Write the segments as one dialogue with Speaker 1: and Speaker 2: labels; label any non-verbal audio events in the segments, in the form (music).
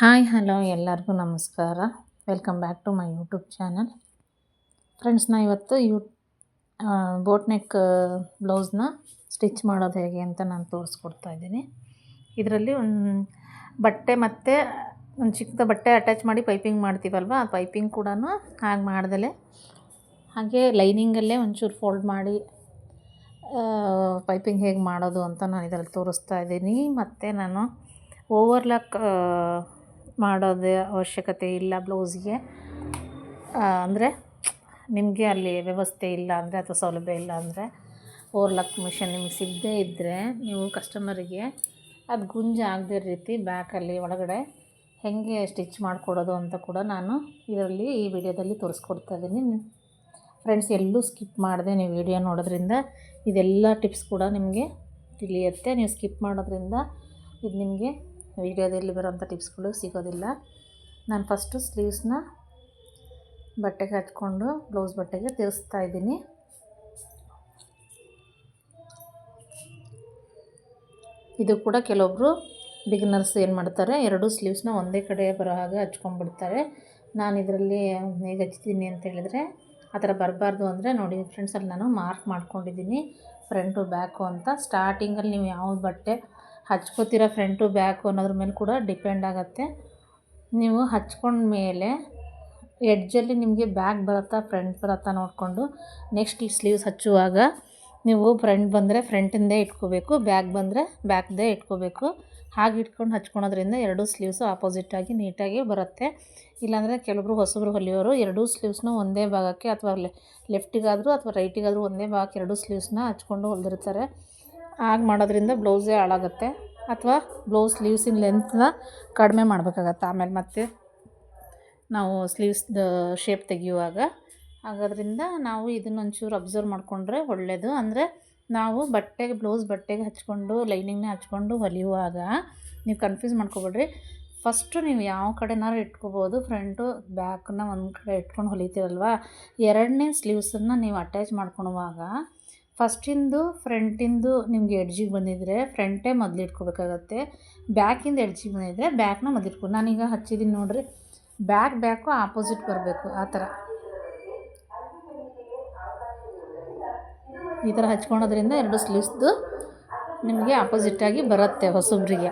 Speaker 1: Hi, hello, ಎಲ್ಲರಿಗೂ ನಮಸ್ಕಾರ. Welcome back to my YouTube channel friends ನಾ ಇವತ್ತು ಯೂ ಬೋಟ್ ನೆಕ್ ಬ್ಲೌಸ್ನ ಸ್ಟಿಚ್ ಮಾಡೋದು ಹೇಗೆ ಅಂತ ನಾನು ತೋರಿಸ್ಕೊಡ್ತಾ ಇದ್ದೀನಿ. ಇದರಲ್ಲಿ ಒಂದು ಬಟ್ಟೆ ಮತ್ತು ಒಂದು ಚಿಕ್ಕದ ಬಟ್ಟೆ ಅಟ್ಯಾಚ್ ಮಾಡಿ ಪೈಪಿಂಗ್ ಮಾಡ್ತೀವಲ್ವ? ಆ ಪೈಪಿಂಗ್ ಕೂಡ ಹಾಗೆ ಮಾಡ್ದಲೆ. ಹಾಗೆ ಲೈನಿಂಗಲ್ಲೇ ಒಂಚೂರು ಫೋಲ್ಡ್ ಮಾಡಿ ಪೈಪಿಂಗ್ ಹೇಗೆ ಮಾಡೋದು ಅಂತ ನಾನು ಇದರಲ್ಲಿ ತೋರಿಸ್ತಾ ಇದ್ದೀನಿ. ಮತ್ತು ನಾನು ಓವರ್ಲಾಕ್ ಮಾಡೋದೇ ಅವಶ್ಯಕತೆ ಇಲ್ಲ ಬ್ಲೌಸ್ಗೆ. ಅಂದರೆ ನಿಮಗೆ ಅಲ್ಲಿ ವ್ಯವಸ್ಥೆ ಇಲ್ಲ ಅಂದರೆ ಅಥವಾ ಸೌಲಭ್ಯ ಇಲ್ಲ ಅಂದರೆ ಓವರ್ಲಾಕ್ ಮಿಷನ್ ನಿಮಗೆ ಸಿಗದೇ ಇದ್ದರೆ ನೀವು ಕಸ್ಟಮರಿಗೆ ಅದು ಗುಂಜ ಆಗದೇ ರೀತಿ ಬ್ಯಾಕಲ್ಲಿ ಒಳಗಡೆ ಹೇಗೆ ಸ್ಟಿಚ್ ಮಾಡಿಕೊಡೋದು ಅಂತ ಕೂಡ ನಾನು ಇದರಲ್ಲಿ ಈ ವಿಡಿಯೋದಲ್ಲಿ ತೋರಿಸ್ಕೊಡ್ತಾ ಇದ್ದೀನಿ. ಫ್ರೆಂಡ್ಸ್ ಎಲ್ಲೂ ಸ್ಕಿಪ್ ಮಾಡಿದೆ ನೀವು ವಿಡಿಯೋ ನೋಡೋದ್ರಿಂದ ಇದೆಲ್ಲ ಟಿಪ್ಸ್ ಕೂಡ ನಿಮಗೆ ತಿಳಿಯುತ್ತೆ. ನೀವು ಸ್ಕಿಪ್ ಮಾಡೋದ್ರಿಂದ ಇದು ನಿಮಗೆ ವೀಡಿಯೋದಲ್ಲಿ ಬರೋಂಥ ಟಿಪ್ಸ್ಗಳು ಸಿಗೋದಿಲ್ಲ. ನಾನು ಫಸ್ಟು ಸ್ಲೀವ್ಸ್ನ ಬಟ್ಟೆಗೆ ಹಚ್ಕೊಂಡು ಬ್ಲೌಸ್ ಬಟ್ಟೆಗೆ ತಿರ್ಸ್ತಾ ಇದ್ದೀನಿ. ಇದು ಕೂಡ ಕೆಲವೊಬ್ಬರು ಬಿಗಿನರ್ಸ್ ಏನು ಮಾಡ್ತಾರೆ, ಎರಡು ಸ್ಲೀವ್ಸ್ನ ಒಂದೇ ಕಡೆ ಬರೋ ಹಾಗೆ ಹಚ್ಕೊಂಡ್ಬಿಡ್ತಾರೆ. ನಾನು ಇದರಲ್ಲಿ ಹೇಗೆ ಹಚ್ತೀನಿ ಅಂತ ಹೇಳಿದ್ರೆ, ಆ ಥರ ಬರಬಾರ್ದು ಅಂದರೆ ನೋಡಿ ಫ್ರೆಂಡ್ಸಲ್ಲಿ ನಾನು ಮಾರ್ಕ್ ಮಾಡ್ಕೊಂಡಿದ್ದೀನಿ ಫ್ರಂಟು ಬ್ಯಾಕು ಅಂತ. ಸ್ಟಾರ್ಟಿಂಗಲ್ಲಿ ನೀವು ಯಾವ ಬಟ್ಟೆ ಹಚ್ಕೋತೀರ ಫ್ರಂಟು ಬ್ಯಾಕು ಅನ್ನೋದ್ರ ಮೇಲೆ ಕೂಡ ಡಿಪೆಂಡ್ ಆಗುತ್ತೆ. ನೀವು ಹಚ್ಕೊಂಡ್ಮೇಲೆ ಎಡ್ಜಲ್ಲಿ ನಿಮಗೆ ಬ್ಯಾಕ್ ಬರುತ್ತಾ ಫ್ರಂಟ್ ಬರುತ್ತಾ ನೋಡಿಕೊಂಡು ನೆಕ್ಸ್ಟ್ ಸ್ಲೀವ್ಸ್ ಹಚ್ಚುವಾಗ ನೀವು ಫ್ರಂಟ್ ಬಂದರೆ ಫ್ರಂಟಿಂದೇ ಇಟ್ಕೋಬೇಕು ಬ್ಯಾಕ್ ಬಂದರೆ ಬ್ಯಾಕ್ದೇ ಇಟ್ಕೋಬೇಕು. ಹಾಗೆ ಇಟ್ಕೊಂಡು ಹಚ್ಕೊಳೋದ್ರಿಂದ ಎರಡೂ ಸ್ಲೀವ್ಸು ಆಪೋಸಿಟಾಗಿ ನೀಟಾಗಿ ಬರುತ್ತೆ. ಇಲ್ಲಾಂದರೆ ಕೆಲವರು ಹೊಸಬ್ರು ಹೊಲಿಯೋರು ಎರಡೂ ಸ್ಲೀವ್ಸ್ನ ಒಂದೇ ಭಾಗಕ್ಕೆ ಅಥವಾ ಲೆಫ್ಟಿಗಾದರೂ ಅಥವಾ ರೈಟಿಗಾದರೂ ಒಂದೇ ಭಾಗಕ್ಕೆ ಎರಡೂ ಸ್ಲೀವ್ಸ್ನ ಹಚ್ಕೊಂಡು ಹೊಲಿದಿರ್ತಾರೆ. ಹಾಗೆ ಮಾಡೋದ್ರಿಂದ ಬ್ಲೌಸೇ ಹಾಳಾಗುತ್ತೆ ಅಥವಾ ಬ್ಲೌಸ್ ಸ್ಲೀವ್ಸಿನ ಲೆಂತ್ನ ಕಡಿಮೆ ಮಾಡಬೇಕಾಗತ್ತೆ. ಆಮೇಲೆ ಮತ್ತೆ ನಾವು ಸ್ಲೀವ್ಸ್ದು ಶೇಪ್ ತೆಗೆಯುವಾಗ. ಹಾಗಾದ್ರಿಂದ ನಾವು ಇದನ್ನ ಒಂಚೂರು ಅಬ್ಸರ್ವ್ ಮಾಡಿಕೊಂಡ್ರೆ ಒಳ್ಳೆಯದು ಅಂದರೆ ನಾವು ಬಟ್ಟೆಗೆ, ಬ್ಲೌಸ್ ಬಟ್ಟೆಗೆ ಹಚ್ಕೊಂಡು ಲೈನಿಂಗ್ನೇ ಹಚ್ಕೊಂಡು ಹೊಲಿಯುವಾಗ ನೀವು ಕನ್ಫ್ಯೂಸ್ ಮಾಡ್ಕೊಬೇಡ್ರಿ. ಫಸ್ಟು ನೀವು ಯಾವ ಕಡೆನಾರು ಇಟ್ಕೋಬೋದು ಫ್ರಂಟು ಬ್ಯಾಕನ್ನ ಒಂದು ಕಡೆ ಇಟ್ಕೊಂಡು ಹೊಲಿತೀರಲ್ವ? ಎರಡನೇ ಸ್ಲೀವ್ಸನ್ನು ನೀವು ಅಟ್ಯಾಚ್ ಮಾಡ್ಕೊಳುವಾಗ ಫಸ್ಟಿಂದು, ಫ್ರಂಟಿಂದು ನಿಮಗೆ ಎಡ್ಜಿಗೆ ಬಂದಿದ್ದರೆ ಫ್ರಂಟೇ ಮೊದಲು ಇಟ್ಕೋಬೇಕಾಗತ್ತೆ. ಬ್ಯಾಕಿಂದ ಎಡ್ಜಿಗೆ ಬಂದಿದ್ದರೆ ಬ್ಯಾಕ್ನ ಮೊದಲು ಇಟ್ಕೊ ನಾನೀಗ ಹಚ್ಚಿದ್ದೀನಿ ನೋಡಿರಿ. ಬ್ಯಾಕ್, ಬ್ಯಾಕು ಆಪೋಸಿಟ್ ಬರಬೇಕು, ಆ ಥರ. ಈ ಥರ ಹಚ್ಕೊಳೋದ್ರಿಂದ ಎರಡು ಸ್ಲೀವ್ಸ್ದು ನಿಮಗೆ ಆಪೋಸಿಟ್ಟಾಗಿ ಬರುತ್ತೆ ಹೊಸಬ್ರಿಗೆ.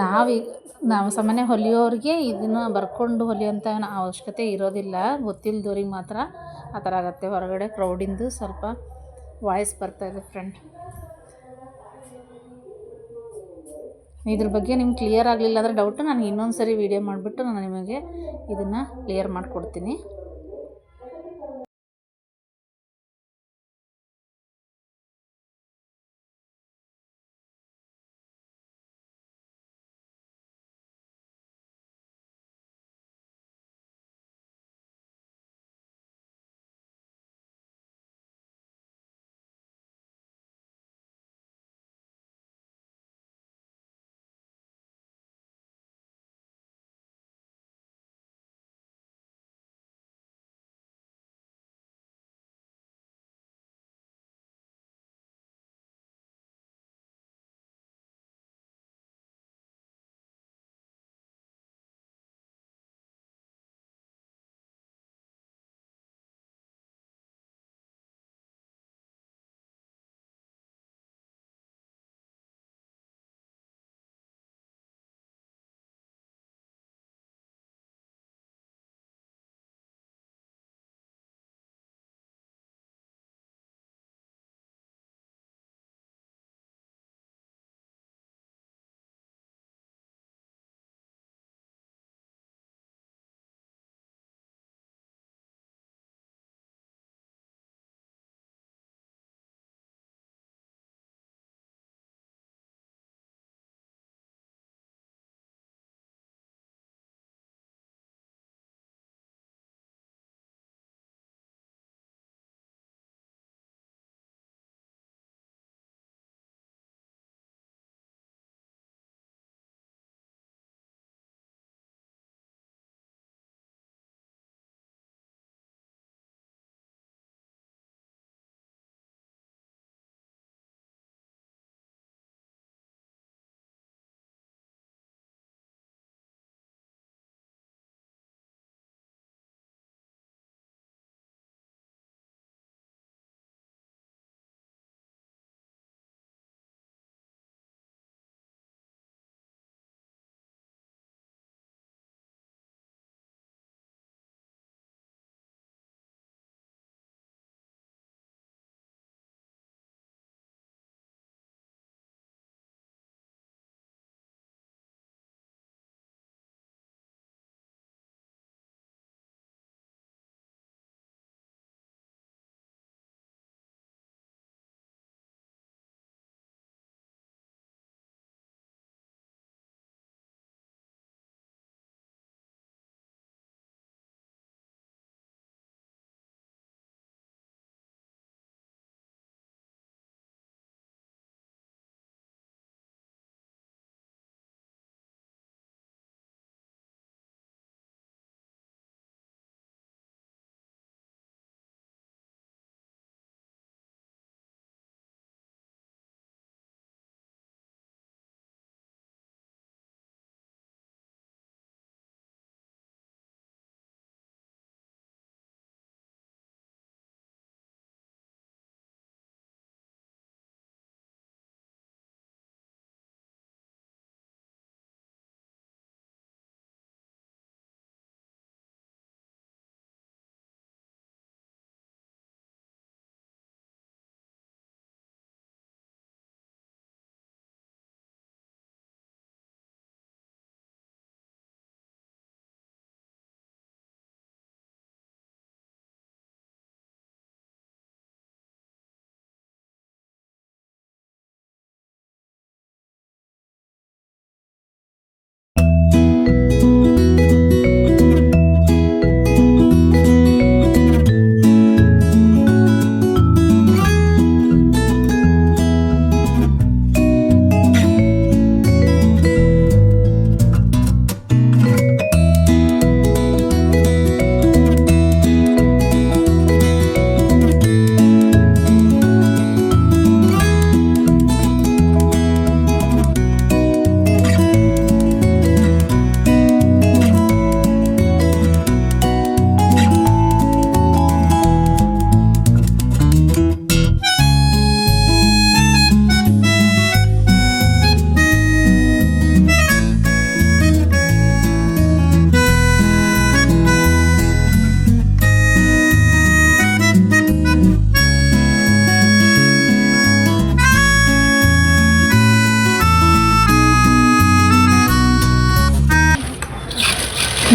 Speaker 1: ನಾವೀಗ, ನಾವು ಸಾಮಾನ್ಯ ಹೊಲಿಯೋರಿಗೆ ಇದನ್ನು ಬರ್ಕೊಂಡು ಹೊಲಿಯೋಂಥ ಅವಶ್ಯಕತೆ ಇರೋದಿಲ್ಲ. ಗೊತ್ತಿಲ್ಲದವ್ರಿಗೆ ಮಾತ್ರ ಆ ಥರ ಆಗುತ್ತೆ. ಹೊರಗಡೆ ಕ್ರೌಡಿಂದು ಸ್ವಲ್ಪ ವಾಯ್ಸ್ ಬರ್ತಾಯಿದೆ ಫ್ರೆಂಡ್. ಇದ್ರ ಬಗ್ಗೆ ನಿಮ್ಗೆ ಕ್ಲಿಯರ್ ಆಗಲಿಲ್ಲ ಅಂದರೆ ಡೌಟು ನಾನು ಇನ್ನೊಂದು ಸರಿ ವೀಡಿಯೋ ಮಾಡಿಬಿಟ್ಟು ನಾನು ನಿಮಗೆ ಇದನ್ನು ಕ್ಲಿಯರ್ ಮಾಡಿಕೊಡ್ತೀನಿ.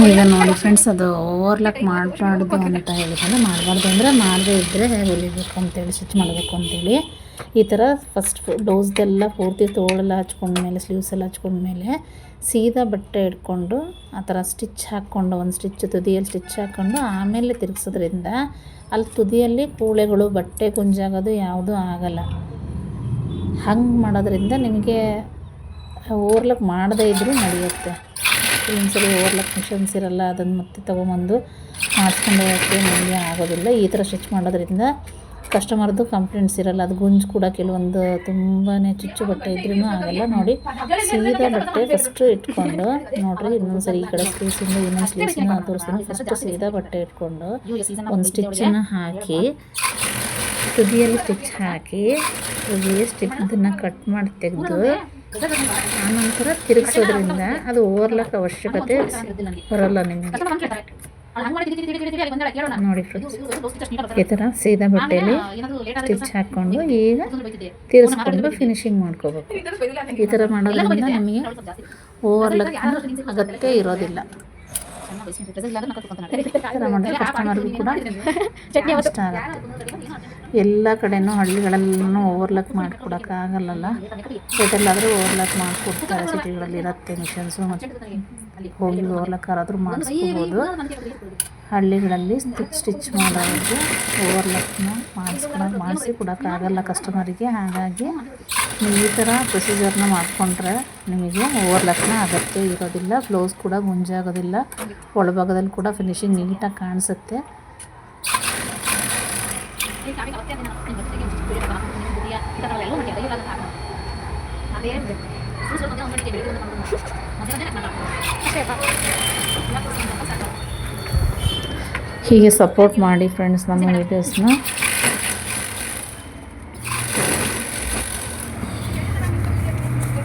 Speaker 1: ಈಗ ನೋಡಿ ಫ್ರೆಂಡ್ಸ್ ಅದು ಓವರ್ಲಾಕ್ ಮಾಡಬಾರ್ದು ಅಂತ ಹೇಳಿದ್ರೆ ಮಾಡಬಾರ್ದು ಅಂದರೆ ಮಾಡದೇ ಇದ್ದರೆ ಹೊಲಿಬೇಕು ಅಂತೇಳಿ ಸ್ಟಿಚ್ ಮಾಡಬೇಕು ಅಂತೇಳಿ ಈ ಥರ ಫಸ್ಟ್ ಡೋಸ್ದೆಲ್ಲ ಪೂರ್ತಿ ತೋಳೆಲ್ಲ ಹಚ್ಕೊಂಡ್ಮೇಲೆ ಸ್ಲೀವ್ಸ್ ಎಲ್ಲ ಹಚ್ಕೊಂಡ್ಮೇಲೆ ಸೀದಾ ಬಟ್ಟೆ ಇಟ್ಕೊಂಡು ಆ ಥರ ಸ್ಟಿಚ್ ಹಾಕ್ಕೊಂಡು, ಒಂದು ಸ್ಟಿಚ್ ತುದಿಯಲ್ಲಿ ಸ್ಟಿಚ್ ಹಾಕ್ಕೊಂಡು ಆಮೇಲೆ ತಿರುಗಿಸೋದ್ರಿಂದ ಅಲ್ಲಿ ತುದಿಯಲ್ಲಿ ಕೂಳೆಗಳು, ಬಟ್ಟೆ ಗುಂಜಾಗೋದು ಯಾವುದೂ ಆಗಲ್ಲ. ಹಂಗೆ ಮಾಡೋದ್ರಿಂದ ನಿಮಗೆ ಓವರ್ಲಾಕ್ ಮಾಡದೇ ಇದ್ದರೂ ನಡೆಯುತ್ತೆ. ಒಂದ್ಸರಿ ಓವರ್ಲಾಕ್ ಮಿಷನ್ಸ್ ಇರಲ್ಲ, ಅದನ್ನು ಮತ್ತೆ ತೊಗೊಂಬಂದು ಮಾಡಿಸ್ಕೊಂಡು ಹೋಗೋಕ್ಕೆ ನಮಗೆ ಆಗೋದಿಲ್ಲ. ಈ ಥರ ಸ್ಟಿಚ್ ಮಾಡೋದ್ರಿಂದ ಕಸ್ಟಮರ್ದು ಕಂಪ್ಲೇಂಟ್ಸ್ ಇರಲ್ಲ. ಅದು ಗುಂಜು ಕೂಡ ಕೆಲವೊಂದು ತುಂಬಾ ಚುಚ್ಚು ಬಟ್ಟೆ ಇದ್ರೂ ಆಗಲ್ಲ. ನೋಡಿ, ಸೀದಾ ಬಟ್ಟೆ ಫಸ್ಟು ಇಟ್ಕೊಂಡು, ನೋಡಿರಿ ಇನ್ನೊಂದು ಸರಿ ಈ ಕಡೆ ಸ್ಲೀವ್ಸಿಂದ ಇನ್ನೊಂದು ಸ್ಲೀವ್ಸಿಂದ ತೋರಿಸ್ತೀನಿ. ಫಸ್ಟ್ ಸೀದಾ ಬಟ್ಟೆ ಇಟ್ಕೊಂಡು ಒಂದು ಸ್ಟಿಚ್ಚನ್ನು ಹಾಕಿ, ತುದಿಯಲ್ಲಿ ಸ್ಟಿಚ್ ಹಾಕಿ ಸ್ಟಿಚ್ ಇದನ್ನು ಕಟ್ ಮಾಡಿ ತೆಗೆದು ಆನಂತರ ತಿರುಗಿಸೋದ್ರಿಂದ ಅದು ಓವರ್ಲಾಕ್ ಅವಶ್ಯಕತೆ ಬರಲ್ಲ ನಿಮಗೆ ನೋಡಿ. ಈ ಥರ ಸೀದಾ ಬಟ್ಟೆಯಲ್ಲಿ ಸ್ಟಿಚ್ ಹಾಕ್ಕೊಂಡು ಈಗ ತಿರ್ಸ್ಕೊಂಡು ಫಿನಿಶಿಂಗ್ ಮಾಡ್ಕೋಬೇಕು ಈ ಥರ ಮಾಡೋದ್ರಿಂದ ನಮಗೆ ಓವರ್ಲಾಕ್ ಅಗತ್ಯ ಇರೋದಿಲ್ಲ (laughs) ಎಲ್ಲ ಕಡೆನೂ ಹಳ್ಳಿಗಳಲ್ಲೂ ಓವರ್ಲಾಕ್ ಮಾಡಿಕೊಡೋಕ್ಕಾಗಲ್ಲಲ್ಲ ಸಿಟಿಲಾದರೂ ಓವರ್ಲಾಕ್ ಮಾಡಿಕೊಡ್ತಾರೆ ಸಿಟಿಗಳಲ್ಲಿ ಇರುತ್ತೆ ಮಿಷನ್ಸು ಮತ್ತು ಹೋಗಿ ಓವರ್ಲಾಕ್ ಯಾರಾದರೂ ಮಾಡಿಸ್ಕೋಬೋದು. ಹಳ್ಳಿಗಳಲ್ಲಿ ಸ್ಟಿಚ್ ಸ್ಟಿಚ್ ಮಾಡೋರಿಗೆ ಓವರ್ಲಾಕ್ನ ಮಾಡಿಸ್ಕೊಡೋ ಮಾಡಿಸಿ ಕೊಡೋಕ್ಕಾಗಲ್ಲ ಕಸ್ಟಮರಿಗೆ ಹಾಗಾಗಿ ನೀವು ಈ ಥರ ಪ್ರೊಸೀಜರ್ನ ಮಾಡಿಕೊಂಡ್ರೆ ನಿಮಗೆ ಓವರ್ ಲಕ್ನ ಅಗತ್ಯ ಇರೋದಿಲ್ಲ, ಬ್ಲೌಸ್ ಕೂಡ ಗುಂಜಾಗೋದಿಲ್ಲ ಒಳಭಾಗದಲ್ಲಿ ಕೂಡ ಫಿನಿಶಿಂಗ್ ನೀಟಾಗಿ ಕಾಣಿಸುತ್ತೆ. ಹೀಗೆ ಸಪೋರ್ಟ್ ಮಾಡಿ ಫ್ರೆಂಡ್ಸ್ ನಮ್ಮ ವೀಡಿಯೋಸ್ನ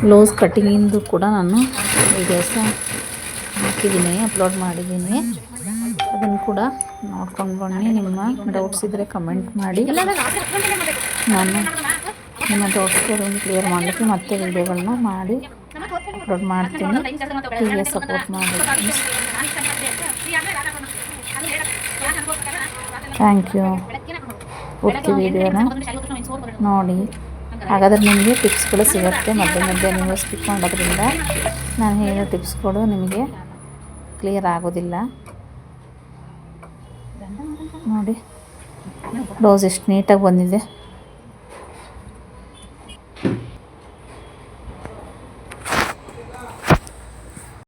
Speaker 1: ಬ್ಲೌಸ್ ಕಟ್ಟಿಂಗಿಂದು ಕೂಡ ನಾನು ವೀಡಿಯೋಸ ಹಾಕಿದ್ದೀನಿ ಅಪ್ಲೋಡ್ ಮಾಡಿದ್ದೀನಿ. ಅದನ್ನು ಕೂಡ ನೋಡ್ಕೊಂಡು ಬನ್ನಿ, ನಿಮ್ಮ ಡೌಟ್ಸ್ ಇದ್ದರೆ ಕಮೆಂಟ್ ಮಾಡಿ. ನಾನು ನಿಮ್ಮ ಡೌಟ್ಸ್ಗಳನ್ನು ಕ್ಲಿಯರ್ ಮಾಡಲಿಕ್ಕೆ ಮತ್ತೆ ವೀಡಿಯೋಗಳನ್ನ ಮಾಡಿ ಅಪ್ಲೋಡ್ ಮಾಡ್ತೀನಿ. ಹೀಗೆ ಸಪೋರ್ಟ್ ಮಾಡಿ ಥ್ಯಾಂಕ್ ಯು ಪೂರ್ತಿ ವೀಡಿಯೋನ ನೋಡಿ. ಹಾಗಾದ್ರೆ ನಿಮಗೆ ಟಿಪ್ಸ್ಗಳು ಸಿಗುತ್ತೆ ಮಧ್ಯೆ ಮಧ್ಯೆ ನೀವು ಸ್ಕಿಪ್ ಮಾಡೋದ್ರಿಂದ. ನಾನು ಹೇಳೋ ಟಿಪ್ಸ್ಗಳು ನಿಮಗೆ ಕ್ಲಿಯರ್ ಆಗೋದಿಲ್ಲ. ನೋಡಿ ಬ್ಲೌಸ್ ಎಷ್ಟು ನೀಟಾಗಿ ಬಂದಿದೆ.